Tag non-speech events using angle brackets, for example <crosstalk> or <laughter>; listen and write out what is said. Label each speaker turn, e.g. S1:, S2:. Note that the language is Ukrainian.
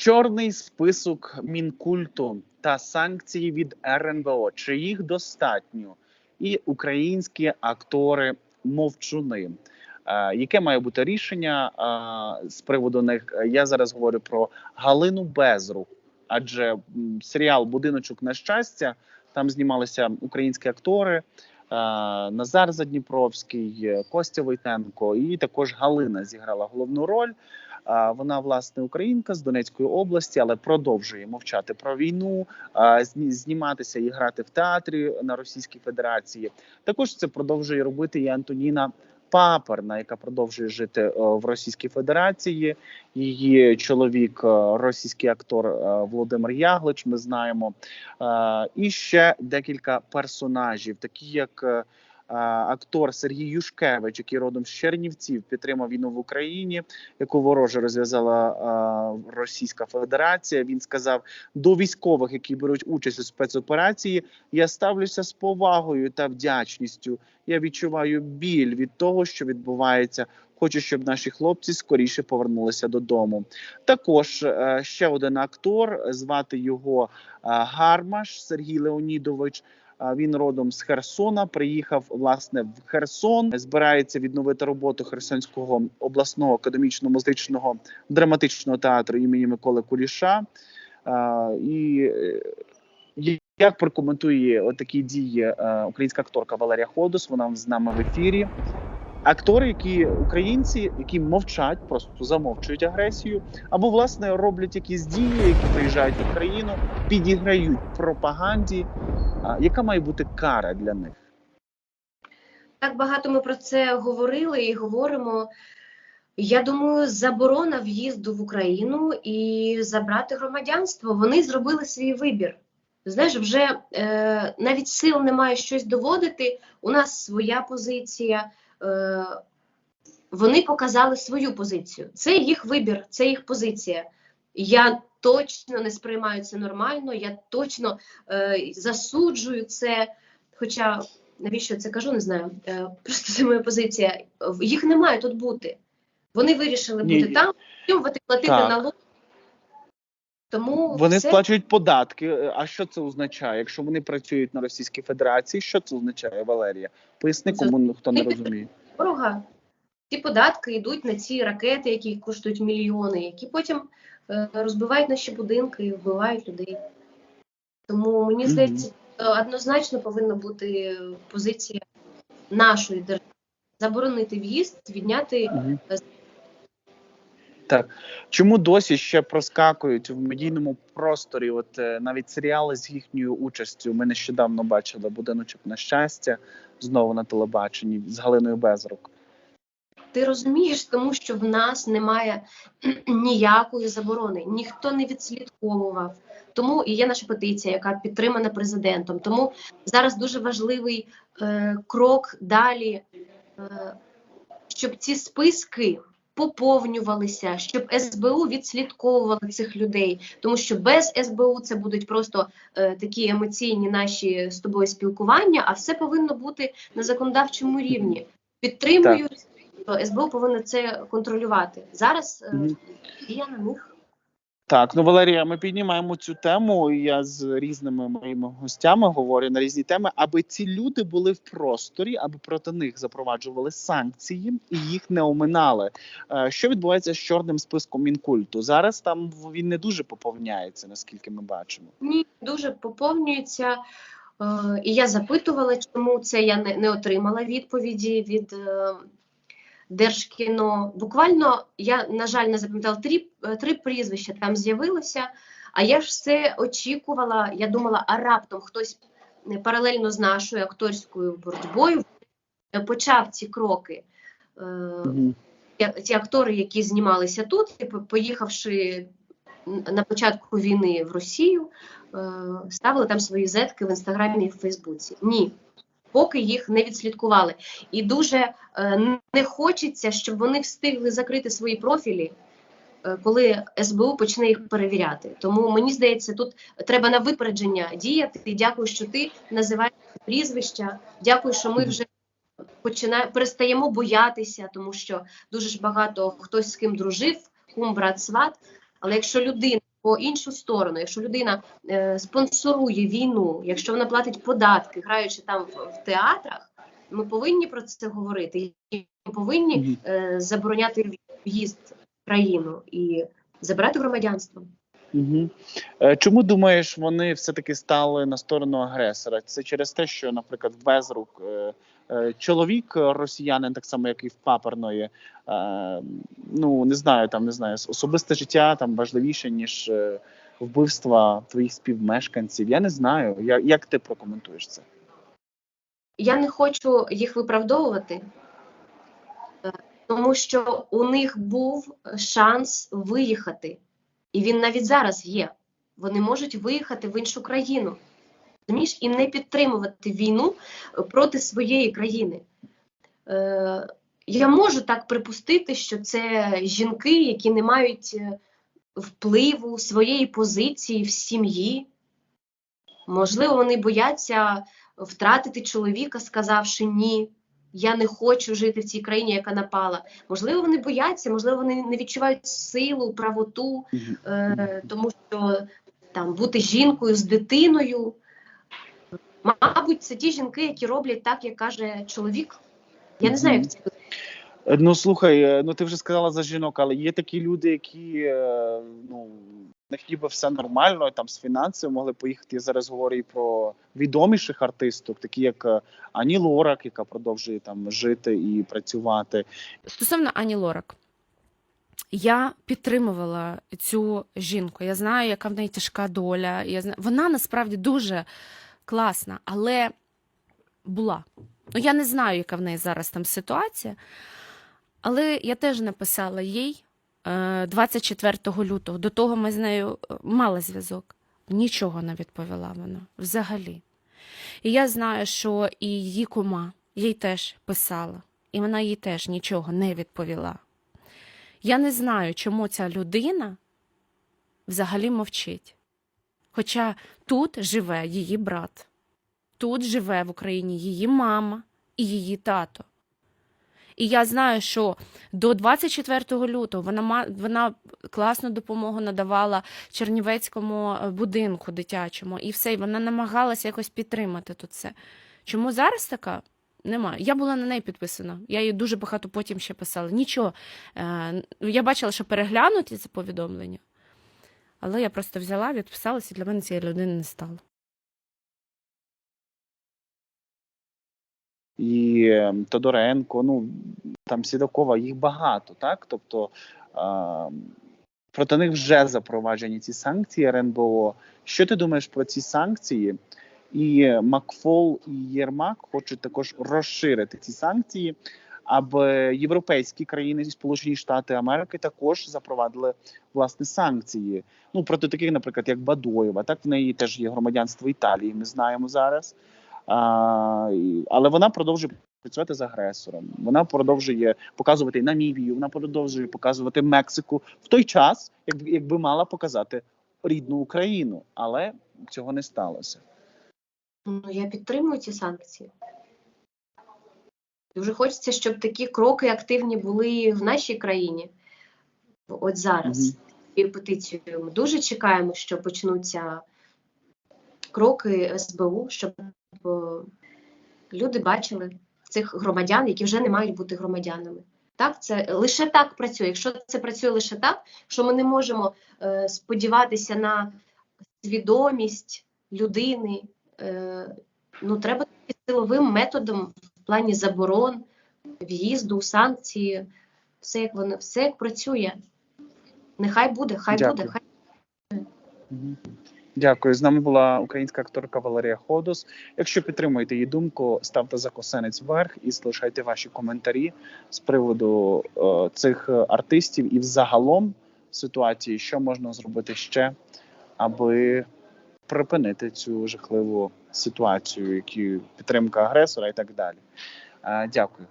S1: Чорний список мінкульту та санкції від РНБО. Чи їх достатньо? І українські актори мовчуни. Е, Яке має бути рішення е, з приводу них? Я зараз говорю про Галину Безрук, адже серіал Будиночок на щастя там знімалися українські актори. е, Назар Задніпровський, Костя Войтенко і також Галина зіграла головну роль. Вона власне українка з Донецької області, але продовжує мовчати про війну, зніматися і грати в театрі на Російській Федерації. Також це продовжує робити і Антоніна Паперна, яка продовжує жити е, в Російській Федерації. Її чоловік, е, російський актор е, Володимир Яглич. Ми знаємо. І ще декілька персонажів, такі як. Актор Сергій Юшкевич, який родом з Чернівців, підтримав війну в Україні, яку вороже розв'язала Російська Федерація. Він сказав до військових, які беруть участь у спецоперації. Я ставлюся з повагою та вдячністю. Я відчуваю біль від того, що відбувається. Хочу, щоб наші хлопці скоріше повернулися додому. Також е, ще один актор, звати його е, Гармаш Сергій Леонідович. Він родом з Херсона. Приїхав власне в Херсон. Збирається відновити роботу Херсонського обласного академічно-музичного драматичного театру імені Миколи Куліша. І е, як прокоментує отакі дії е, українська акторка Валерія Ходос? Вона з нами в ефірі. Актори, які українці, які мовчать, просто замовчують агресію, або власне роблять якісь дії, які приїжджають в Україну, підіграють пропаганді. Яка має бути кара для них?
S2: Так багато ми про це говорили і говоримо. Я думаю, заборона в'їзду в Україну і забрати громадянство. Вони зробили свій вибір. Знаєш, вже е, навіть сил немає щось доводити. У нас своя позиція. Е, вони показали свою позицію. Це їх вибір, це їх позиція. Я точно не сприймаю це нормально, я точно е, засуджую це. Хоча навіщо я це кажу, не знаю. Е, просто це моя позиція. Їх не має тут бути. Вони вирішили
S1: Ні.
S2: бути там, платити платити
S1: Так.
S2: налоги. Тому
S1: Вони
S2: це
S1: сплачують податки. А що це означає? Якщо вони працюють на Російській Федерації, що це означає, Валерія? Поясни,
S2: Це-
S1: кому хто не розуміє.
S2: ворога. Ці податки йдуть на ці ракети, які коштують мільйони, які потім е, розбивають наші будинки і вбивають людей. Тому мені здається, е, однозначно повинна бути позиція нашої держави. Заборонити в'їзд, відняти
S1: Так чому досі ще проскакують в медійному просторі? От е, навіть серіали з їхньою участю. Ми нещодавно бачили будиночок на щастя знову на телебаченні з Галиною Безрук.
S2: Ти розумієш, тому що в нас немає <clears throat> ніякої заборони, ніхто не відслідковував. Тому і є наша петиція, яка підтримана президентом. Тому зараз дуже важливий е, крок далі, е, щоб ці списки поповнювалися, щоб СБУ відслідковували цих людей, тому що без СБУ це будуть просто е, такі емоційні наші з тобою спілкування, а все повинно бути на законодавчому рівні. Підтримую то СБУ повинна це контролювати. Зараз е, я на них.
S1: Так, ну Валерія, ми піднімаємо цю тему. Я з різними моїми гостями говорю на різні теми, аби ці люди були в просторі, аби проти них запроваджували санкції і їх не оминали. Е, Що відбувається з чорним списком мінкульту? Зараз там він не дуже поповняється, наскільки ми бачимо.
S2: Ні, дуже поповнюється. Е, і я запитувала, чому це я не, отримала відповіді від Держкіно. Буквально я, на жаль, не запам'ятала три, е, три прізвища там з'явилося, а я ж все очікувала. Я думала, а раптом хтось е, паралельно з нашою акторською боротьбою почав ці кроки. Е, ті актори, які знімалися тут, поїхавши на початку війни в Росію, ставили там свої зетки в інстаграмі і в Фейсбуці. Ні. Поки їх не відслідкували. І дуже е, не хочеться, щоб вони встигли закрити свої профілі, е, коли СБУ почне їх перевіряти. Тому мені здається, тут треба на випередження діяти. Дякую, що ти називаєш прізвища. Дякую, що ми вже починаємо перестаємо боятися, тому що дуже ж багато хтось з ким дружив, кум, брат, сват. Але якщо людина по іншу сторону. Якщо людина е, спонсорує війну, якщо вона платить податки, граючи там в, в театрах, ми повинні про це говорити. І ми повинні е, забороняти в'їзд в країну і забирати громадянство.
S1: Угу. Чому думаєш, вони все-таки стали на сторону агресора? Це через те, що, наприклад, Безрук е, е, чоловік росіянин, так само як і в Паперної, ну не знаю, там не знаю, особисте життя там важливіше, ніж вбивства твоїх співмешканців. Я не знаю. Я, як ти прокоментуєш це?
S2: Я не хочу їх виправдовувати, тому що у них був шанс виїхати, і він навіть зараз є. Вони можуть виїхати в іншу країну, розумієш, і не підтримувати війну е, проти своєї країни. Е, я можу так припустити, що це жінки, які не мають е, впливу своєї позиції в сім'ї. Можливо, вони бояться втратити чоловіка, сказавши ні, я не хочу жити в цій країні, яка напала. Можливо, вони бояться, можливо, вони не відчувають силу, правоту, е, тому що там бути жінкою з дитиною. Мабуть, це ті жінки, які роблять так, як каже чоловік. Я не знаю, як це
S1: Е, Ну слухай, е, ну ти вже сказала за жінок, але є такі люди, які е, ну них ніби все нормально, там з фінансами могли поїхати. Я зараз говорю і про відоміших артисток, такі як е, Ані Лорак, яка продовжує там жити і працювати.
S3: Стосовно Ані Лорак, я підтримувала цю жінку. Я знаю, яка в неї тяжка доля. Я знаю, вона насправді дуже класна, але була. Ну, я не знаю, яка в неї зараз там ситуація. Але я теж написала їй 24 лютого. До того ми з нею е, мали зв'язок. Нічого не відповіла вона взагалі. І я знаю, що і її кума їй теж писала, і вона їй теж нічого не відповіла. Я не знаю, чому ця людина взагалі мовчить. Хоча тут живе її брат, тут живе в Україні її мама і її тато. І я знаю, що до 24 лютого вона вона класну допомогу надавала Чернівецькому е, будинку дитячому, і все, і вона намагалася якось підтримати тут це. Чому зараз така? Немає. Я була на неї підписана. Я їй дуже багато потім ще писала. Нічого. Е, я бачила, що переглянуті це повідомлення, але я просто взяла, відписалася, і для мене цієї людини не стало.
S1: І е, Тодоренко, ну там Сідакова, їх багато, так? Тобто е, проти них вже запроваджені ці санкції РНБО. Що ти думаєш про ці санкції? І Макфол і Єрмак хочуть також розширити ці санкції, аби європейські країни Сполучені Штати Америки також запровадили власне санкції. Ну проти таких, наприклад, як Бадоєва. Так в неї теж є громадянство Італії. Ми знаємо зараз. А, але вона продовжує працювати з агресором. Вона продовжує показувати Намібію, вона продовжує показувати Мексику в той час, як, якби мала показати рідну Україну, але цього не сталося.
S2: Ну, я підтримую ці санкції. Дуже хочеться, щоб такі кроки активні були в нашій країні. От зараз. І петицію ми дуже чекаємо, що почнуться кроки СБУ, щоб е, люди бачили цих громадян, які вже не мають бути громадянами. Так, це лише так працює. Якщо це працює лише так, що ми не можемо е, сподіватися на свідомість людини, е, ну треба силовим методом в плані заборон, в'їзду, санкції, все як воно, все як працює. Нехай буде, хай
S1: Дякую.
S2: буде, хай.
S1: Мгм. Дякую. З нами була українська акторка Валерія Ходос. Якщо підтримуєте її думку, ставте закосенець вверх і залишайте ваші коментарі з приводу е, цих артистів і взагалом ситуації, що можна зробити ще, аби припинити цю жахливу ситуацію, які підтримка агресора і так далі. Е, дякую.